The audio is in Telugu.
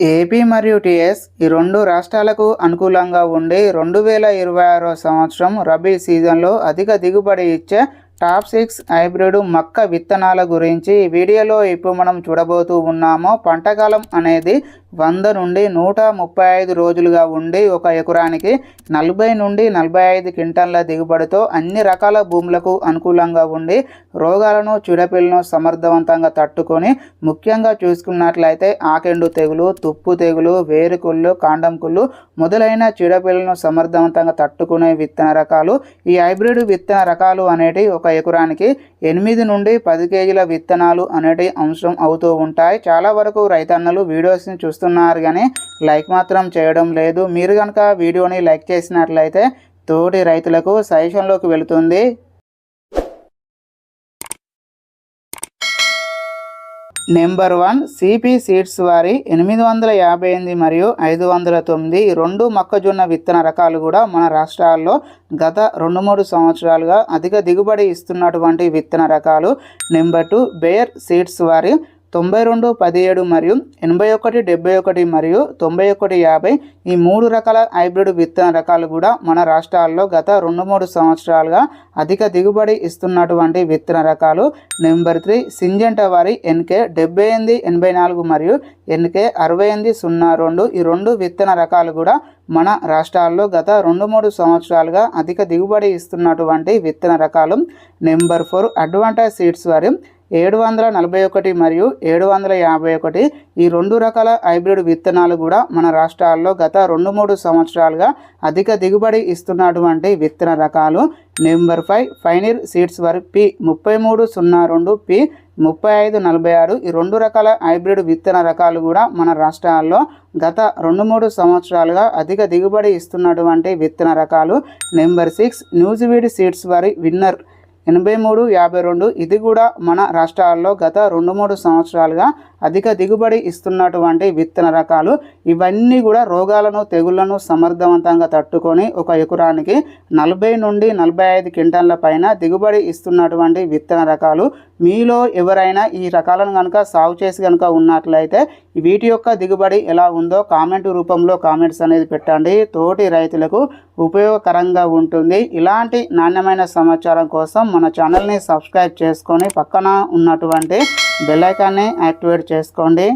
ఏపీ మరియు టీఎస్ ఈ రెండు రాష్ట్రాలకు అనుకూలంగా ఉండి రెండు వేల ఇరవై ఆరో సంవత్సరం రబీ సీజన్లో అధిక దిగుబడి ఇచ్చే టాప్ సిక్స్ హైబ్రిడ్ మక్క విత్తనాల గురించి ఈ వీడియోలో ఇప్పుడు మనం చూడబోతూ ఉన్నాము. పంటకాలం అనేది వంద నుండి నూట ముప్పై ఐదు రోజులుగా ఉండి ఒక ఎకరానికి నలభై నుండి నలభై ఐదు క్వింటన్ల దిగుబడితో అన్ని రకాల భూములకు అనుకూలంగా ఉండి రోగాలను చిడపిల్లను సమర్థవంతంగా తట్టుకొని ముఖ్యంగా చూసుకున్నట్లయితే ఆకెండు తెగులు తుప్పు తెగులు వేరుకుళ్ళు కాండం కుళ్ళు మొదలైన చీడపీలను సమర్థవంతంగా తట్టుకునే విత్తన రకాలు ఈ హైబ్రిడ్ విత్తన రకాలు అనేటివి ఒక ఎకరానికి ఎనిమిది నుండి పది కేజీల విత్తనాలు అనేటివి అవసరం అవుతూ ఉంటాయి. చాలా వరకు రైతన్నలు వీడియోస్ని చూస్తున్నారు కానీ లైక్ మాత్రం చేయడం లేదు. మీరు కనుక వీడియోని లైక్ చేసినట్లయితే తోటి రైతులకు సజెషన్లోకి వెళుతుంది. నెంబర్ వన్ సిపి సీడ్స్ వారి ఎనిమిది వందల యాభై ఎనిమిది మరియు ఐదు వందల తొమ్మిది. ఈ రెండు మొక్కజొన్న విత్తన రకాలు కూడా మన రాష్ట్రాల్లో గత రెండు మూడు సంవత్సరాలుగా అధిక దిగుబడి ఇస్తున్నటువంటి విత్తన రకాలు. నెంబర్ టూ బేర్ సీడ్స్ వారి తొంభై రెండు పదిహేడు మరియు ఎనభై ఒకటి డెబ్బై ఒకటి మరియు తొంభై ఒకటి యాభై ఈ మూడు రకాల హైబ్రిడ్ విత్తన రకాలు కూడా మన రాష్ట్రాల్లో గత రెండు మూడు సంవత్సరాలుగా అధిక దిగుబడి ఇస్తున్నటువంటి విత్తన రకాలు. నెంబర్ త్రీ సింజంట వారి ఎన్కే డెబ్బై ఎనిమిది ఎనభై నాలుగు మరియు ఎన్కే అరవై ఎనిమిది సున్నా రెండు ఈ రెండు విత్తన రకాలు కూడా మన రాష్ట్రాల్లో గత రెండు మూడు సంవత్సరాలుగా అధిక దిగుబడి ఇస్తున్నటువంటి విత్తన రకాలు. నెంబర్ ఫోర్ అడ్వాంటేజ్ సీడ్స్ వారి ఏడు వందల నలభై ఒకటి మరియు ఏడు వందల యాభై ఒకటి ఈ రెండు రకాల హైబ్రిడ్ విత్తనాలు కూడా మన రాష్ట్రాల్లో గత రెండు మూడు సంవత్సరాలుగా అధిక దిగుబడి ఇస్తున్నటువంటి విత్తన రకాలు. నెంబర్ ఫైవ్ ఫైనర్ సీడ్స్ వర్ పి ముప్పై మూడు సున్నా రెండు పి ముప్పై ఐదు నలభై ఆరు. ఈ రెండు రకాల హైబ్రిడ్ విత్తన రకాలు కూడా మన రాష్ట్రాల్లో గత రెండు మూడు సంవత్సరాలుగా అధిక దిగుబడి ఇస్తున్నటువంటి విత్తన రకాలు. నెంబర్ సిక్స్ న్యూజివీడ్ సీడ్స్ వారి విన్నర్ ఎనభై మూడు యాభై రెండు ఇది కూడా మన రాష్ట్రాల్లో గత రెండు మూడు సంవత్సరాలుగా అధిక దిగుబడి ఇస్తున్నటువంటి విత్తన రకాలు. ఇవన్నీ కూడా రోగాలను తెగుళ్ళను సమర్థవంతంగా తట్టుకొని ఒక ఎకరానికి నలభై నుండి నలభై ఐదు క్వింటాన్ల పైన దిగుబడి ఇస్తున్నటువంటి విత్తన రకాలు. మీలో ఎవరైనా ఈ రకాలను కనుక సాగు చేసి కనుక ఉన్నట్లయితే వీటి యొక్క దిగుబడి ఎలా ఉందో కామెంట్ రూపంలో కామెంట్స్ అనేది పెట్టండి. తోటి రైతులకు ఉపయోగకరంగా ఉంటుంది. ఇలాంటి నాణ్యమైన సమాచారం కోసం మన ఛానల్ని సబ్స్క్రైబ్ చేసుకొని పక్కన ఉన్నటువంటి బెల్లైకాన్ని యాక్టివేట్ చేసుకోండి.